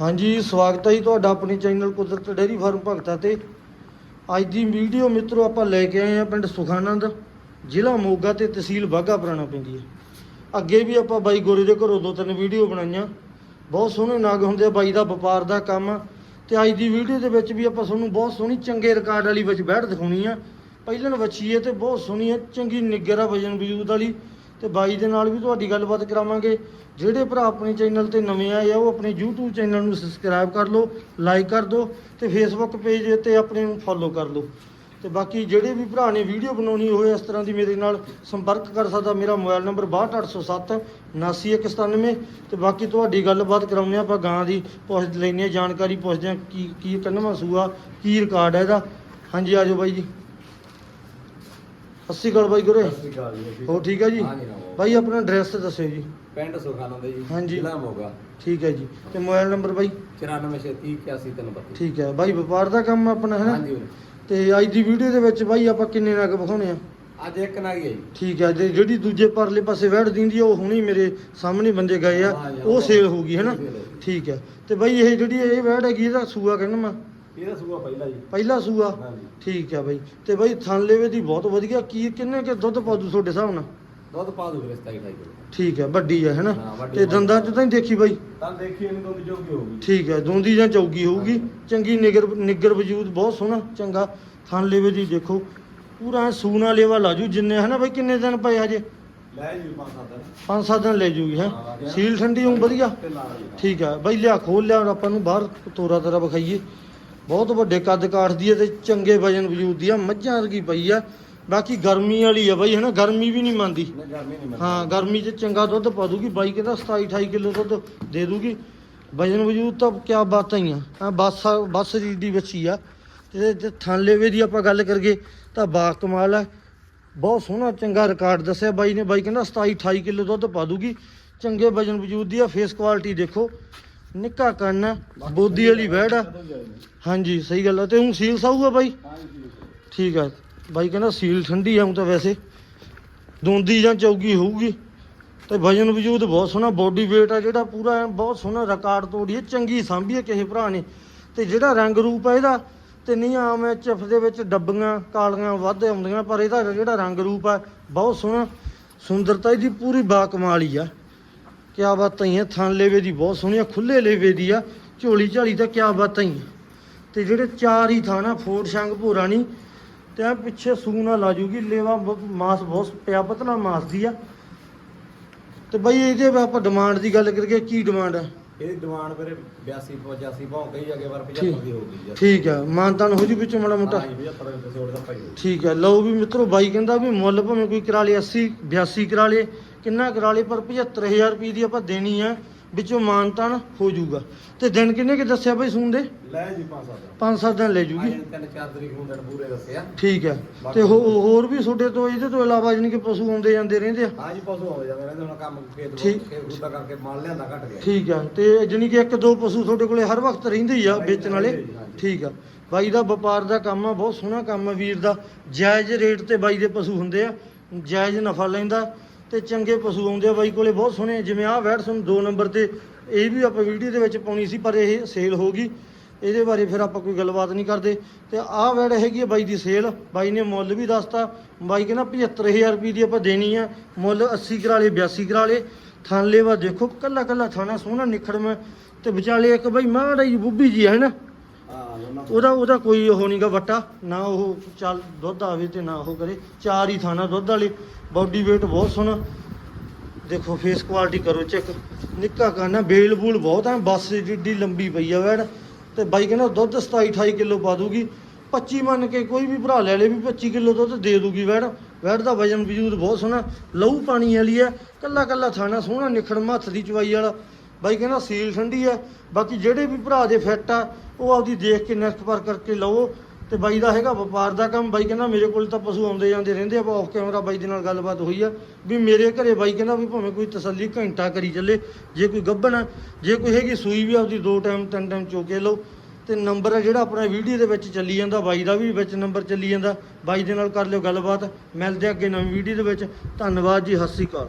ਹਾਂਜੀ, ਸਵਾਗਤ ਹੈ ਜੀ ਤੁਹਾਡਾ ਆਪਣੇ ਚੈਨਲ ਕੁਦਰਤ ਡੇਅਰੀ ਫਾਰਮ ਭਗਤਾ ਤੇ। ਅੱਜ ਦੀ ਵੀਡੀਓ ਮਿੱਤਰੋ, ਆਪਾਂ ਲੈ ਕੇ ਆਏ ਆ ਪਿੰਡ ਸੁਖਾਨੰਦ, ਜ਼ਿਲ੍ਹਾ ਮੋਗਾ ਤੇ ਤਹਿਸੀਲ ਬਾਘਾ ਪੁਰਾਣਾ ਪੈਂਦੀ ਹੈ ਅੱਗੇ ਵੀ ਆਪਾਂ ਬਾਈ ਗੋਰੇ ਦੇ ਘਰੋਂ ਦੋ ਤਿੰਨ ਵੀਡੀਓ ਬਣਾਈਆਂ। ਬਹੁਤ ਸੋਹਣੇ ਨਾਗ ਹੁੰਦੇ ਆ ਬਾਈ ਦਾ, ਵਪਾਰ ਦਾ ਕੰਮ। ਆ। ਤੇ ਅੱਜ ਦੀ ਵੀਡੀਓ ਦੇ ਵਿੱਚ ਵੀ ਆਪਾਂ ਤੁਹਾਨੂੰ ਬਹੁਤ ਸੋਹਣੀ ਚੰਗੇ ਰਿਕਾਰਡ ਵਾਲੀ ਵਿੱਚ ਬੈਠ ਦਿਖਾਉਣੀ ਆ। ਪਹਿਲਾਂ ਵੱਛੀ ਹੈ ਤੇ ਬਹੁਤ ਸੋਹਣੀ ਹੈ ਚੰਗੀ ਨਿੱਗਰ ਆ ਵਜਨ ਵਜੂਦ ਵਾਲੀ। ਤੇ ਬਾਈ ਦੇ ਨਾਲ ਵੀ ਤੁਹਾਡੀ ਗੱਲਬਾਤ ਕਰਾਵਾਂਗੇ। ਜਿਹੜੇ ਭਰਾ ਆਪਣੇ ਚੈਨਲ ਤੇ ਨਵੇਂ ਆਏ ਆ, ਉਹ ਆਪਣੇ YouTube ਚੈਨਲ ਨੂੰ ਸਬਸਕ੍ਰਾਈਬ ਕਰ ਲਓ ਲਾਈਕ ਕਰ ਦਿਓ ਤੇ Facebook ਪੇਜ ਤੇ ਆਪਣੇ ਨੂੰ ਫੋਲੋ ਕਰ ਲਓ। ਤੇ ਬਾਕੀ ਜਿਹੜੇ ਵੀ ਭਰਾ ਨੇ ਵੀਡੀਓ ਬਣਾਉਣੀ ਹੋਵੇ ਇਸ ਤਰ੍ਹਾਂ ਦੀ ਮੇਰੇ ਨਾਲ ਸੰਪਰਕ ਕਰ ਸਕਦਾ। ਮੇਰਾ ਮੋਬਾਈਲ ਨੰਬਰ 62807 79197 ਤੇ ਬਾਕੀ ਤੁਹਾਡੀ ਗੱਲਬਾਤ ਕਰਾਉਂਦੇ ਹਾਂ, ਆਪਾਂ ਗਾਂ ਦੀ ਪੁੱਛ ਲੈਂਦੇ ਹਾਂ, ਜਾਣਕਾਰੀ ਪੁੱਛਦੇ ਹਾਂ, ਕੀ ਕੀ ਕੰਨਵਾ ਸੂਆ, ਕੀ ਰਿਕਾਰਡ ਹੈ ਇਹਦਾ। ਹਾਂਜੀ ਆਜੋ ਬਾਈ ਜੀ। ਸ਼੍ਰੀ ਅਕਾਲ ਬਾਈ ਗੁਰੇ ਸਤਿ ਸ਼੍ਰੀ ਅਕਾਲ ਜੀ ਹੋ ਠੀਕ ਹੈ ਜੀ ਹਾਂ। ਬਾਈ ਆਪਣਾ ਐਡਰੈਸ ਦੱਸਿਓ ਜੀ। ਪਿੰਡ ਸੁਖਾਨੰਦ ਜੀ ਹਾਂਜੀ। ਜ਼ਿਲ੍ਹਾ ਮੋਗਾ। ਠੀਕ ਹੈ ਜੀ। ਤੇ ਮੋਬਾਈਲ ਨੰਬਰ ਬਾਈ? 946181 ਠੀਕ ਹੈ। ਬਾਈ ਵਪਾਰ ਦਾ ਕੰਮ ਆਪਣਾ ਹੈ ਨਾ? ਹਾਂਜੀ ਵੀਰੇ। ਤੇ ਅੱਜ ਦੀ ਵੀਡੀਓ ਦੇ ਵਿੱਚ ਬਾਈ ਆਪਾਂ ਕਿੰਨੇ ਨਗ ਵਿਖਾਉਣੇ ਆ? ਅੱਜ ਇੱਕ ਨਾ ਹੀ ਹੈ ਜੀ। ਠੀਕ ਹੈ। ਤੇ ਜਿਹੜੀ ਦੂਜੇ ਪਰਲੇ ਪਾਸੇ ਵਹਿੜ ਦਿੰਦੀ ਆ ਉਹ ਹੁਣੀ ਮੇਰੇ ਸਾਹਮਣੇ ਬੰਦੇ ਗਏ ਆ। ਹਾਂ ਜੀ, ਉਹ ਸੇਲ ਹੈ ਨਾ? ਸੇਲ ਹੋਊਗੀ। ਠੀਕ ਹੈ। ਤੇ ਬਾਈ ਇਹ ਜਿਹੜੀ ਇਹ ਵਹਿੜ ਹੈਗੀ ਇਹਦਾ ਸੂਆ ਕਹਿੰਦਾ ਮੈਂ। ਇਹਦਾ ਸੂਆ ਪਹਿਲਾ ਜੀ। ਪਹਿਲਾ ਸੂਆ? ਹਾਂਜੀ। ਠੀਕ ਹੈ ਬਾਈ। ਤੇ ਬਾਈ ਥਣਲੇਵੇ ਦੀ ਬਹੁਤ ਵਧੀਆ ਕੀ ਕਿੰਨੇ ਕੇ ਦੁੱਧ ਪਾਦੂ ਤੁਹਾਡੇ ਹਿਸਾਬ ਨਾਲ? ਦੁੱਧ ਪਾ ਦੋ ਵੀਰੇ 27 ਕਿਲੋ ਠੀਕ ਹੈ ਵੱਡੀ ਹੈ ਹੈ ਨਾ ਹਾਂ, ਵੱਡੀ ਤੇ ਦੰਦਾਂ ਚ ਤਾਂ ਨਹੀਂ ਦੇਖੀ ਬਾਈ? ਤਾਂ ਦੇਖੀ ਇਹਨੂੰ ਦੁੱਧ ਜੋ ਕੀ ਹੋਊਗੀ। ਠੀਕ ਹੈ ਦੋਂਦੀ ਜਾਂ ਚੌਗੀ ਹੋਊਗੀ। ਚੰਗੀ ਨਿਗਰ ਨਿਗਰ ਵਜੂਦ ਬਹੁਤ ਸੋਹਣਾ ਚੰਗਾ। ਥਣ ਲੇਵੇ ਦੀ ਦੇਖੋ। ਪੂਰਾ ਸੂਨਾ ਲੇਵਾ ਲਾਜੂ ਜਿੰਨੇ ਹਨਾ ਬਾਈ? ਕਿੰਨੇ ਦਿਨ ਪਏ ਹਜੇ? ਲੈ ਜੀ ਪੰਜ ਸੱਤ ਦਿਨ। ਪੰਜ ਸੱਤ ਦਿਨ ਲੈ ਜੂਗੀ ਹੈ? ਹਾਂ, ਵਧੀਆ। ਸੀਲ ਠੰਡੀ ਹੂੰ ਵਧੀਆ? ਤੇ ਲਾ ਜੀ ਠੀਕ ਹੈ ਬਾਈ ਲਿਆ ਖੋਲ ਲਿਆ ਆਪਾਂ ਨੂੰ ਬਾਹਰ ਤੋਰਾ ਤਰਾ ਵਿਖਾਈਏ। ਬਹੁਤ ਵੱਡੇ ਕੱਦ ਕਾਠ ਦੀ ਹੈ ਤੇ ਚੰਗੇ ਵਜਨ ਵਜੂਦ ਦੀ ਆ ਮੱਝਾਂ ਵਰਗੀ ਪਈ ਆ। ਬਾਕੀ ਗਰਮੀ ਵਾਲੀ ਆ ਬਾਈ ਹਨਾ? ਗਰਮੀ ਵੀ ਨਹੀਂ ਮੰਨਦੀ। ਹਾਂ ਗਰਮੀ 'ਚ ਚੰਗਾ ਦੁੱਧ ਪਾ ਦੂਗੀ। ਬਾਈ ਕਹਿੰਦਾ 27 28 ਕਿਲੋ ਦੁੱਧ ਦੇ ਦੂਗੀ। ਵਜਨ ਵਜੂਦ ਤਾਂ ਕਿਆ ਬਾਤਾਂ ਹੀ ਆ। ਬੱਸ ਬੱਸ ਦੀ ਦੀ ਬੱਚੀ ਆ। ਤੇ ਜੇ ਥਾਂਲੇਵੇ ਦੀ ਆਪਾਂ ਗੱਲ ਕਰੀਏ ਤਾਂ ਬਾ ਕਮਾਲ ਆ। ਬਹੁਤ ਸੋਹਣਾ ਚੰਗਾ ਰਿਕਾਰਡ ਦੱਸਿਆ ਬਾਈ ਨੇ। ਬਾਈ ਕਹਿੰਦਾ 27 28 ਕਿਲੋ ਦੁੱਧ ਪਾ ਦੂਗੀ। ਚੰਗੇ ਵਜਨ ਵਜੂਦ ਦੀ ਆ ਫੇਸ ਕੁਆਲਿਟੀ ਦੇਖੋ। ਨਿੱਕਾ ਕੰਨ ਆ ਬੋਦੀ ਵਾਲੀ ਵਹਿੜ ਆ ਹਾਂਜੀ, ਸਹੀ ਗੱਲ ਆ। ਤੇ ਹੁਣ ਸੀਲ ਸਾਊਗਾ ਬਾਈ? ਠੀਕ ਆ। ਬਾਈ ਕਹਿੰਦਾ ਸੀਲ ਠੰਡੀ ਆਉਂ ਤਾਂ ਵੈਸੇ। ਦੋਂਦੀ ਜਾਂ ਚੌਗੀ ਹੋਊਗੀ। ਤੇ ਵਜਨ ਵਜੂਦ ਬਹੁਤ ਸੋਹਣਾ ਬੋਡੀ weight ਆ ਜਿਹੜਾ ਪੂਰਾ, ਬਹੁਤ ਸੋਹਣਾ ਰਿਕਾਰਡ ਤੋੜੀਏ, ਚੰਗੀ ਸਾਂਭੀਏ ਕਿਸੇ ਭਰਾ ਨੇ। ਤੇ ਜਿਹੜਾ ਰੰਗ ਰੂਪ ਆ ਇਹਦਾ, ਤੇ ਨਹੀਂ ਆਮ ਐਚਐਫ ਦੇ ਵਿੱਚ ਡੱਬੀਆਂ, ਕਾਲੀਆਂ ਵੱਧ ਆਉਂਦੀਆਂ, ਪਰ ਇਹਦਾ ਜਿਹੜਾ ਰੰਗ ਰੂਪ ਆ, ਬਹੁਤ ਸੋਹਣਾ। ਸੁੰਦਰਤਾ ਇਹਦੀ ਪੂਰੀ ਬਾਕਮਾਲ ਹੀ ਆ। ਕਿਆ ਬਾਤਾਂ ਹੀ ਆ ਥਣ ਲੇਵੇ ਦੀ ਬਹੁਤ ਸੋਹਣੀ ਆ ਖੁੱਲੇ ਲੇਵੇ ਦੀ ਆ ਝੋਲੀ ਝਾਲੀ ਤਾਂ ਕਿਆ ਬਾਤਾਂ ਹੀ ਆ। ਤੇ ਜਿਹੜੇ ਚਾਰ ਹੀ ਥਾਣਾ ਫੋੜ ਸ਼ੰਗ ਭੂਰਾ ਨਹੀਂ ਤੇ ਆ ਪਿੱਛੇ ਸੂਨਾ ਲਾ ਜੂਗੀ ਲੇਵਾ ਮਾਸ ਬਹੁਤ ਪਿਆ ਪਤਲਾ ਮਾਸ ਦੀ ਆ। ਤੇ ਬਈ ਇਹਦੇ ਆਪਾਂ ਡਿਮਾਂਡ ਦੀ ਗੱਲ ਕਰੀਏ ਕੀ ਡਿਮਾਂਡ ਹੈ ਇਹਦੀ ਡਿਮਾਂਡ ਵੀਰੇ 82 85 ਭਾਅ ਕਹੀ ਅੱਗੇ ਵਾਰ 75 ਠੀਕ। ਦੀ ਹੋਊਗੀ ਜੀ ਠੀਕ ਹੈ ਮਾਨਤਾਨ ਹੋ ਜੂ ਵਿੱਚੋਂ ਮਾੜਾ ਮੋਟਾ। ਹਾਂ ਜੀ 75 ਦੇ ਸੋੜ ਦਾ ਭਾਈ ਹੋਊ। ਠੀਕ ਹੈ ਲਓ ਵੀ ਮਿੱਤਰੋ ਬਾਈ ਕਹਿੰਦਾ ਵੀ ਮੁੱਲ ਭਾਵੇਂ ਕੋਈ ਕਰਾ ਲੇ 80 82 ਕਰਾ ਲੇ ਕਿੰਨਾ ਕਰਾ ਲੇ ਪਰ 75000 ਰੁਪਏ ਦੀ ਆਪਾਂ ਦੇਣੀ ਆ ਵਿੱਚੋਂ ਮਾਨਤਾਨ ਹੋ ਜੂਗਾ ਤੇ ਦਿਨ ਕਿੰਨੇ ਕਿ ਦੱਸਿਆ ਬਾਈ ਸੂਣ ਦੇ? ਲੈ ਜੀ ਪੰਜ ਸੱਤ 5-7 ਦਿਨ ਲੈ ਜੂਗੀ। ਤਿੰਨ ਚਾਰ ਤਰੀਕ ਨੂੰ ਦਿਨ ਪੂਰੇ ਦੱਸਿਆ। ਠੀਕ ਹੈ ਤੇ ਹੋ- ਹੋਰ ਵੀ ਤੁਹਾਡੇ ਤੋਂ ਇਹਦੇ ਤੋਂ ਇਲਾਵਾ ਜਾਨੀ ਕਿ ਪਸ਼ੂ ਆਉਂਦੇ ਜਾਂਦੇ ਰਹਿੰਦੇ ਆ? ਹਾਂ ਜੀ ਪਸ਼ੂ ਹੋ ਜਾਂਦੇ ਰਹਿੰਦੇ ਹੁਣ ਕੰਮ ਖੇਤ। ਖੇਤ ਖੁੱਦਾ ਕਰਕੇ ਮਾਲ ਲਿਆਂਦਾ ਘਟ ਗਿਆ। ਠੀਕ ਆ। ਤੇ ਜਾਨੀ ਕਿ ਇੱਕ ਦੋ ਪਸ਼ੂ ਤੁਹਾਡੇ ਕੋਲੇ ਹਰ ਵਕਤ ਰਹਿੰਦੇ ਹੀ ਆ ਵੇਚਣ ਵਾਲੇ। ਠੀਕ ਆ। ਬਾਈ ਦਾ ਵਪਾਰ ਦਾ ਕੰਮ ਆ ਬਹੁਤ ਸੋਹਣਾ ਕੰਮ ਆ ਵੀਰ ਦਾ। ਜਾਇਜ਼ ਰੇਟ ਤੇ ਬਾਈ ਦੇ ਪਸ਼ੂ ਹੁੰਦੇ ਆ। ਜਾਇਜ਼ ਨਫਾ ਲੈਂਦਾ। ਤੇ ਚੰਗੇ ਪਸ਼ੂ ਆਉਂਦੇ ਆ ਬਾਈ ਕੋਲੇ, ਬਹੁਤ ਸੋਹਣੇ। ਜਿਵੇਂ ਆਹ ਵੈਟ ਤੁਹਾਨੂੰ ਦੋ ਨੰਬਰ ਤੇ, ਇਹ ਵੀ ਆਪਾਂ ਵੀਡੀਓ ਦੇ ਵਿੱਚ ਪਾਉਣੀ ਸੀ, ਪਰ ਇਹ ਸੇਲ ਹੋ ਗਈ। ਇਹਦੇ ਬਾਰੇ ਫਿਰ ਆਪਾਂ ਕੋਈ ਗੱਲਬਾਤ ਨਹੀਂ ਕਰਦੇ। ਤੇ ਆਹ ਵੈੜ ਹੈਗੀ ਆ ਬਾਈ ਦੀ ਸੇਲ ਬਾਈ ਨੇ ਮੁੱਲ ਵੀ ਦੱਸਤਾ। ਬਾਈ ਕਹਿੰਦਾ 75000 ਰੁਪਏ ਦੀ ਆਪਾਂ ਦੇਣੀ ਆ। ਮੁੱਲ 80 ਕਰਾ ਲੇ 82 ਕਰਾ ਲੇ ਥਣ ਲੇਵਾ ਦੇਖੋ ਕੱਲਾ ਕੱਲਾ ਥਾਣਾ ਸੋਹਣਾ ਨਿਖੜਵਾ ਤੇ ਵਿਚਾਲੇ ਇੱਕ ਬਾਈ ਮਾੜਾ ਜੀ ਬੁੱਬੀ ਜੀ ਹੈ ਨਾ? ਹਾਂ ਉਹਨਾਂ ਉਹਦਾ ਉਹਦਾ ਕੋਈ ਉਹ ਨਹੀਂਗਾ ਵੱਟਾ, ਨਾ ਉਹ ਚੱਲ ਦੁੱਧ ਆਵੇ ਤੇ ਨਾ ਉਹ ਕਰੇ। ਚਾਰ ਹੀ ਥਾਣਾ ਦੁੱਧ ਵਾਲੇ। ਬਾਡੀ weight ਬਹੁਤ ਸੋਹਣਾ। ਦੇਖੋ ਫੇਸ ਕੁਆਲਿਟੀ ਕਰੋ ਚੈੱਕ ਨਿੱਕਾ ਕਾਨਾ ਬੇਲ ਬੂਲ ਬਹੁਤ ਹੈ ਬੱਸ ਜਿੱਡੀ ਲੰਬੀ ਪਈ ਆ ਵੈੜ। ਤੇ ਬਾਈ ਕਹਿੰਦਾ ਦੁੱਧ 27 28 ਕਿਲੋ ਪਾ ਦੂਗੀ। 25 ਮੰਨ ਕੇ ਕੋਈ ਵੀ ਭਰਾ ਲੈ ਲੇ ਵੀ 25 ਕਿਲੋ ਦੁੱਧ ਦੇ ਦੂਗੀ ਵੈੜ। ਵੈੜ ਦਾ ਵਜਨ ਵਜੂਦ ਬਹੁਤ ਸੋਹਣਾ। ਲਹੂ ਪਾਣੀ ਵਾਲੀ ਹੈ ਕੱਲਾ ਕੱਲਾ ਥਾਣਾ ਸੋਹਣਾ ਨਿਖੜ ਹੱਥ ਦੀ ਚਵਾਈ ਵਾਲਾ। ਬਾਈ ਕਹਿੰਦਾ ਸੀਲ ਠੰਡੀ ਹੈ ਬਾਕੀ ਜਿਹੜੇ ਵੀ ਭਰਾ ਦੇ ਫਿੱਟ ਆ, ਉਹ ਆਪਦੀ ਦੇਖ ਕੇ ਨੈਸਟ ਪਰ ਕਰਕੇ ਲਵੋ। ਤੇ ਬਾਈ ਦਾ ਹੈਗਾ ਵਪਾਰ ਦਾ ਕੰਮ, ਬਾਈ ਕਹਿੰਦਾ ਮੇਰੇ ਕੋਲ ਤਾਂ ਪਸ਼ੂ ਆਉਂਦੇ ਜਾਂਦੇ ਰਹਿੰਦੇ ਆ ਆਫ ਕੈਮਰਾ ਬਾਈ ਦੇ ਨਾਲ ਗੱਲਬਾਤ ਹੋਈ ਆ, ਵੀ ਮੇਰੇ ਘਰੇ ਬਾਈ ਕਹਿੰਦਾ ਵੀ ਭਾਵੇਂ ਕੋਈ ਤਸੱਲੀ ਘੰਟਾ ਕਰੀ ਚੱਲੇ, ਜੇ ਕੋਈ ਗੱਭਣ ਆ, ਜੇ ਕੋਈ ਹੈਗੀ ਸੂਈ ਵੀ ਆਪਦੀ ਦੋ ਟਾਈਮ ਤਿੰਨ ਟਾਈਮ ਚੋਕੇ ਲਓ। ਤੇ ਨੰਬਰ ਆ ਜਿਹੜਾ ਆਪਣਾ ਵੀਡੀਓ ਦੇ ਵਿੱਚ ਚੱਲੀ ਜਾਂਦਾ, ਬਾਈ ਦਾ ਵੀ ਵਿੱਚ ਨੰਬਰ ਚੱਲੀ ਜਾਂਦਾ, ਬਾਈ ਦੇ ਨਾਲ ਕਰ ਲਿਓ ਗੱਲਬਾਤ, ਮਿਲਦੇ ਆ ਅੱਗੇ ਨਵੀਂ ਵੀਡੀਓ ਦੇ ਵਿੱਚ। ਧੰਨਵਾਦ ਜੀ, ਸਤਿ ਸ਼੍ਰੀ ਅਕਾਲ।